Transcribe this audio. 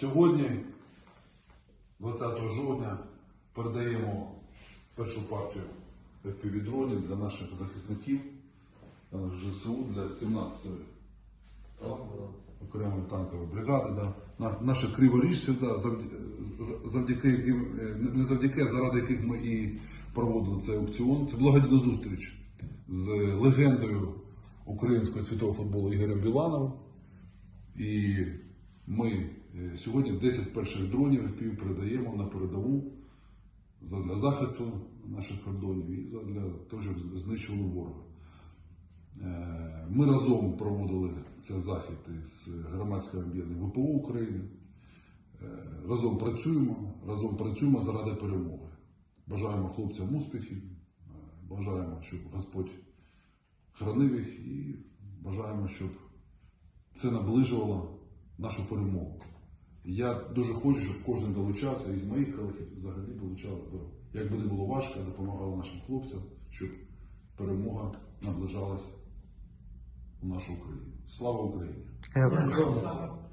Сьогодні, 20 жовтня, передаємо першу партію FPV-дронів для наших захисників, для наших ЖСУ для 17-ї окремої танкової бригади. Да. На- Наші криворіжці, да, завдяки, яким, е, не завдяки, а заради яких ми і проводили цей аукціон. Це благодійна зустріч з легендою українського світового футболу Ігорем Білановим. Ми е, сьогодні 10 перших дронів FPV передаємо на передову задля захисту наших кордонів і задля того, щоб знищували ворога. Е, Ми разом проводили цей захід із громадським об'єднанням ВПО України. Е, Разом працюємо, разом працюємо заради перемоги. Бажаємо хлопцям успіхів, бажаємо, щоб Господь хранив їх і бажаємо, щоб це наближувало нашу перемогу. Я дуже хочу, щоб кожен долучався із моїх колег взагалі долучався до, як би не було важко, допомагала нашим хлопцям, щоб перемога наближалася у нашу Україну. Слава Україні! Героям слава. Слава.